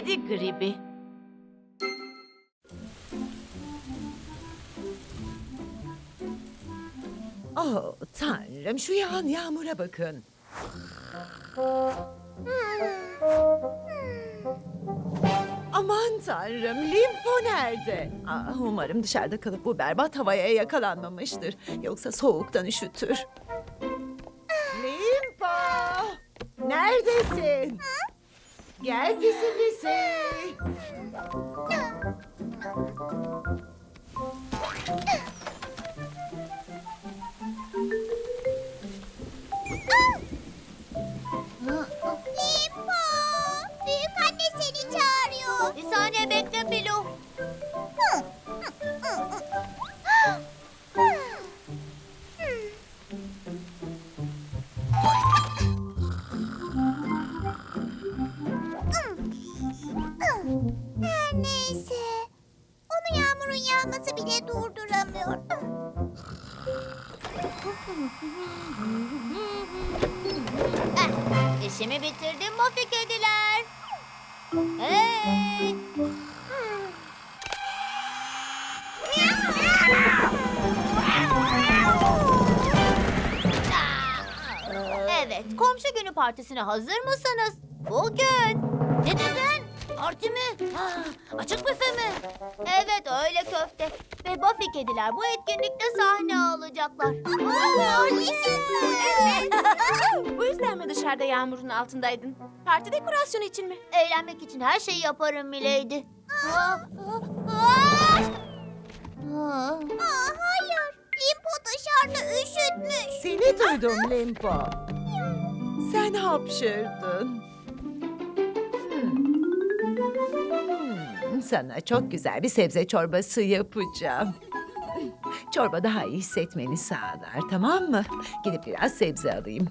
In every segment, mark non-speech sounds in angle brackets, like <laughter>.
Kedi gribi. Oh tanrım şu yağan yağmura bakın. Aman tanrım limpo nerede? Aa, umarım dışarıda kalıp bu berbat havaya yakalanmamıştır. Yoksa soğuktan üşütür. Limpo! Neredesin? Gel pisi pisi. Yağması bile durduramıyor. Eh, İşimi bitirdim Mufi kediler. Hey! Evet, komşu günü partisine hazır mısınız? Bugün. Ne dedin? Parti mi? Ha, açık büfe mi? Evet, öyle köfte. Ve Buffy kediler bu etkinlikte sahne alacaklar. Evet. <laughs> Bu yüzden mi dışarıda yağmurun altındaydın? Parti dekorasyonu için mi? Eğlenmek için her şeyi yaparım Milady. Aa, hayır. Limpo dışarıda üşütmüş. Seni duydum Limpo. Sen hapşırdın. Sana çok güzel bir sebze çorbası yapacağım. Çorba daha iyi hissetmeni sağlar, tamam mı? Gidip biraz sebze alayım.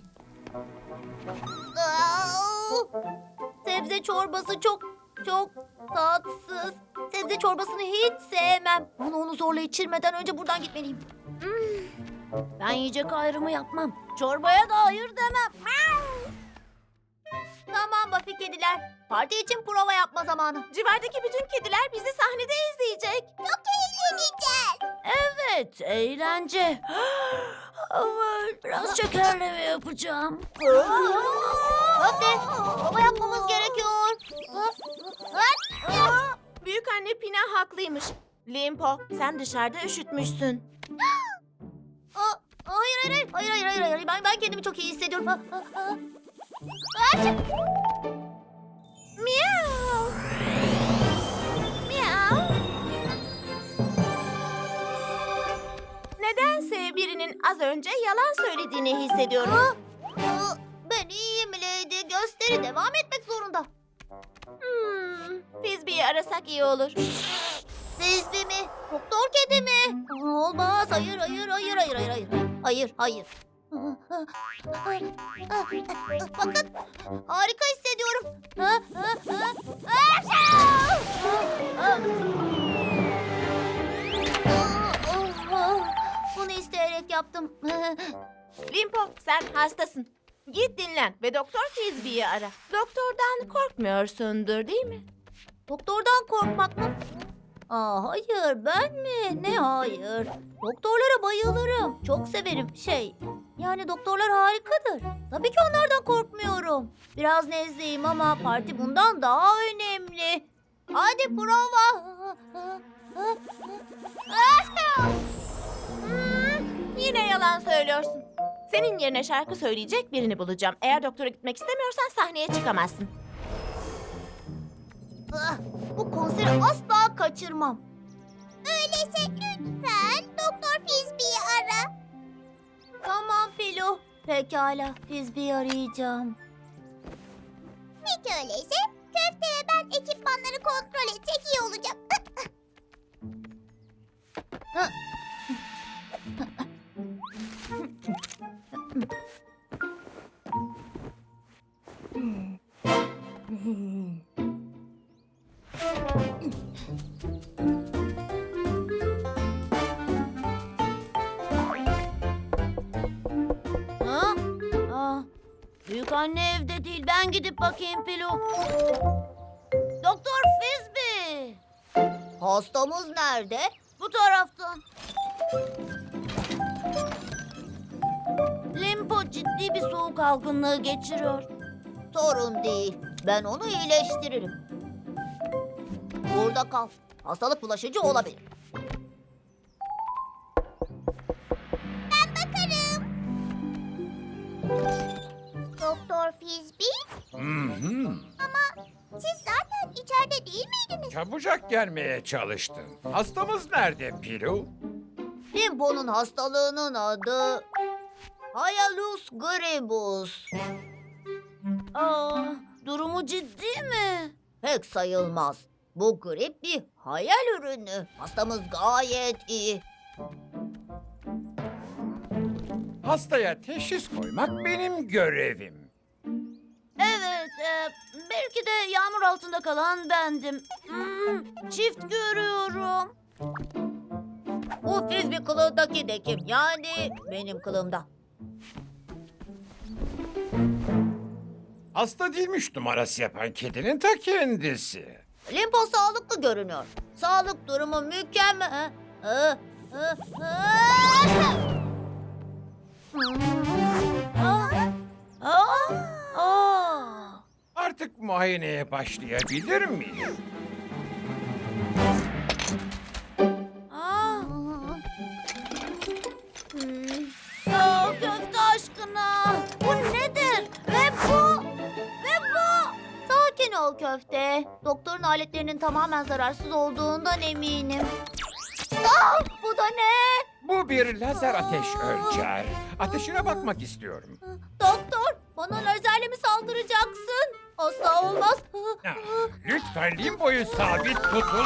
Sebze çorbası çok çok tatsız. Sebze çorbasını hiç sevmem. Onu onu zorla içirmeden önce buradan gitmeliyim. Hmm. Ben yiyecek ayrımı yapmam. Çorbaya da hayır demem. Buffy kediler. Parti için prova yapma zamanı. Civardaki bütün kediler bizi sahnede izleyecek. Çok eğleneceğiz. Evet, eğlence. <gasps> Evet, biraz şekerleme yapacağım. Buffy, prova yapmamız gerekiyor. Aa, büyük anne Pina haklıymış. Limpo, sen dışarıda üşütmüşsün. <gasps> Aa, hayır hayır hayır hayır hayır hayır ben ben kendimi çok iyi hissediyorum. Ha, ha. Açık. Miau. Miau. Nedense birinin az önce yalan söylediğini hissediyorum. Aa, ben iyiyim Lady. Gösteri devam etmek zorunda. Hmm, Fizbi'yi arasak iyi olur. Frisbee mi? Doktor kedi mi? Olmaz. Hayır hayır hayır hayır hayır hayır. Hayır hayır. Bakın harika hissediyorum. Bunu isteyerek yaptım. Limpo, sen hastasın. Git dinlen ve Doktor Fizbi'yi ara. Doktordan korkmuyorsundur değil mi? Doktordan korkmak mı? Aa, hayır ben mi? Ne hayır. Doktorlara bayılırım. Çok severim şey. Yani doktorlar harikadır. Tabii ki onlardan korkmuyorum. Biraz nezleyim ama parti bundan daha önemli. Hadi prova. Hmm, <laughs> yine yalan söylüyorsun. Senin yerine şarkı söyleyecek birini bulacağım. Eğer doktora gitmek istemiyorsan sahneye çıkamazsın. Ah, Bu konseri asla kaçırmam. Öyleyse lütfen Doktor Fizbi'yi ara. Tamam Filo. Pekala Fizbi'yi arayacağım. Peki öyleyse Köfte ve ben ekipmanları kontrol etsek iyi olacak. <laughs> anne evde değil. Ben gidip bakayım Pilo. Doktor Fizbi. Hastamız nerede? Bu taraftan. Limpo ciddi bir soğuk algınlığı geçiriyor. Sorun değil. Ben onu iyileştiririm. Burada kal. Hastalık bulaşıcı olabilir. Doktor Fizbi, Hı-hı. siz zaten içeride değil miydiniz? Çabucak gelmeye çalıştın. Hastamız nerede Pilu? Limpo'nun hastalığının adı Hayalus gribus. Aa, durumu ciddi mi? Pek sayılmaz. Bu grip bir hayal ürünü. Hastamız gayet iyi. Hastaya teşhis koymak benim görevim. Evet, e, belki de yağmur altında kalan bendim. Hmm, çift görüyorum. Bu fizbi kılığındaki de kim? Yani benim kılığımda. Hasta değilmiş numarası yapan kedinin ta kendisi. Limpo sağlıklı görünüyor. Sağlık durumu mükemmel. Hı, hı. Aa, muayeneye başlayabilir miyim? Aa. Hmm. Köfte aşkına. Bu nedir? Ve bu? Ve bu? Sakin ol köfte. Doktorun aletlerinin tamamen zararsız olduğundan eminim. Aa, bu da ne? Bu bir lazer ateş ölçer. Ateşine bakmak istiyorum. Doktor, bana lazerle mi saldıracaksın? Asla olmaz. Ah, Lütfen limboyu sabit tutun.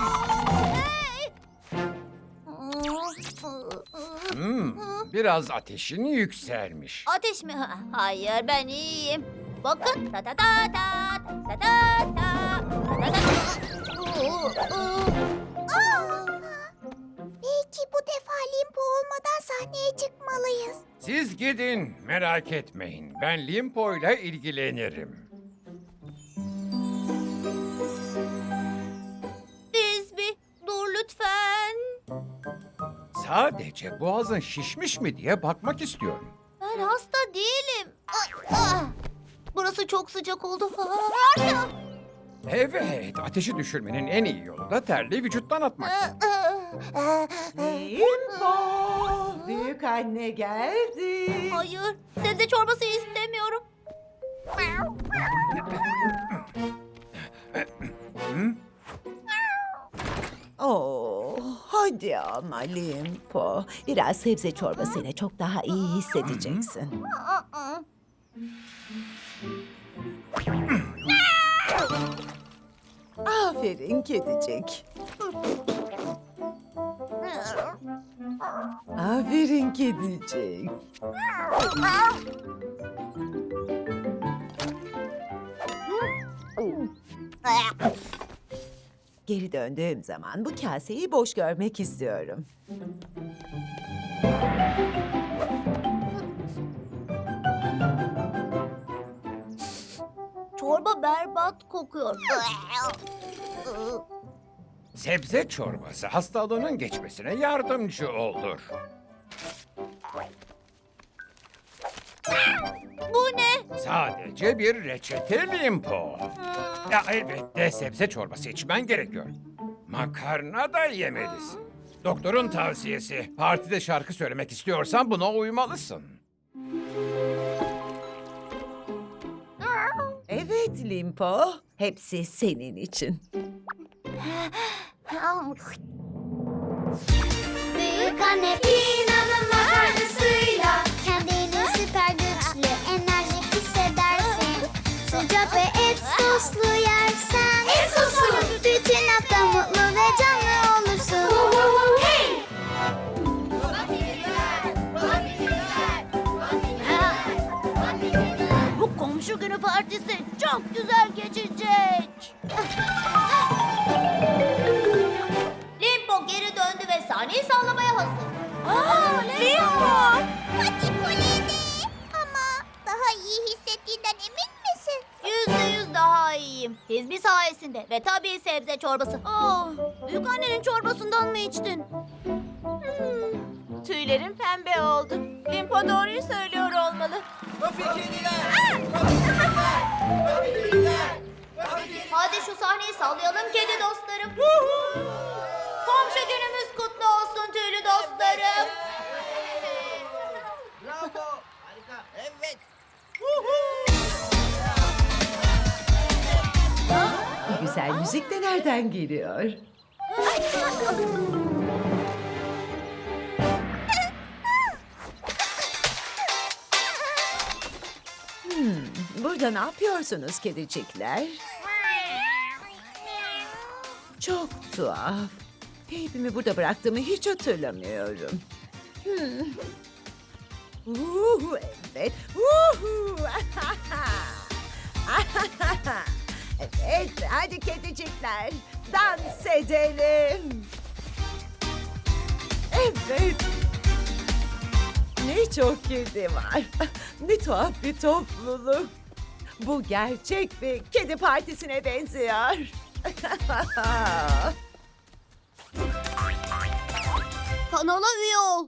Hmm, biraz ateşin yükselmiş. Ateş mi? Ha, Hayır, ben iyiyim. Bakın. Ta ta ta ta ta ta ta ta ta ta. Aa! Sahneye çıkmalıyız. Siz gidin, merak etmeyin. Ben limpoyla ilgilenirim. Fizbi, dur lütfen. Sadece boğazın şişmiş mi diye bakmak istiyorum. Ben hasta değilim. Ah, ah. Burası çok sıcak oldu. Ah, Evet, ateşi düşürmenin en iyi yolu da terliği vücuttan atmak. Limpo, büyük anne geldi. Hayır, sebze çorbası istemiyorum. Oo, hadi ama Limpo. Biraz sebze çorbasıyla çok daha iyi hissedeceksin. Aferin kedicik. Aferin kedicik. Geri döndüğüm zaman bu kaseyi boş görmek istiyorum. Çorba berbat kokuyor. Sebze çorbası hastalığının geçmesine yardımcı olur. Bu ne? Sadece bir reçete limpo. Ya elbette sebze çorbası içmen gerekiyor. Makarna da yemelisin. Doktorun tavsiyesi. Partide şarkı söylemek istiyorsan buna uymalısın. Evet Limpo, hepsi senin için. Büyük anne Pina'nın makarnasıyla kendini süper güçlü, enerjik hissedersin. Sıcak ve et soslu yersen. Et soslu. Bütün hafta mutlu ve canlı iyiyim. Fizbi sayesinde ve tabii sebze çorbası. Aa, büyük annenin çorbasından mı içtin? Tüylerin pembe oldu. Limpo doğruyu söylüyor olmalı. Hadi şu sahneyi sallayalım kedi dostlarım. Komşu günümüz kutlu olsun tüylü dostlarım. Güzel müzik de nereden geliyor? Hmm, burada ne yapıyorsunuz kedicikler? Çok tuhaf. Teypimi burada bıraktığımı hiç hatırlamıyorum. Hmm. Uhu, evet. Uhu. <laughs> evet, hadi kedicikler. Dans edelim. Evet. Ne çok kedi var. Ne tuhaf bir topluluk. Bu gerçek bir kedi partisine benziyor. <laughs> Kanala üye ol.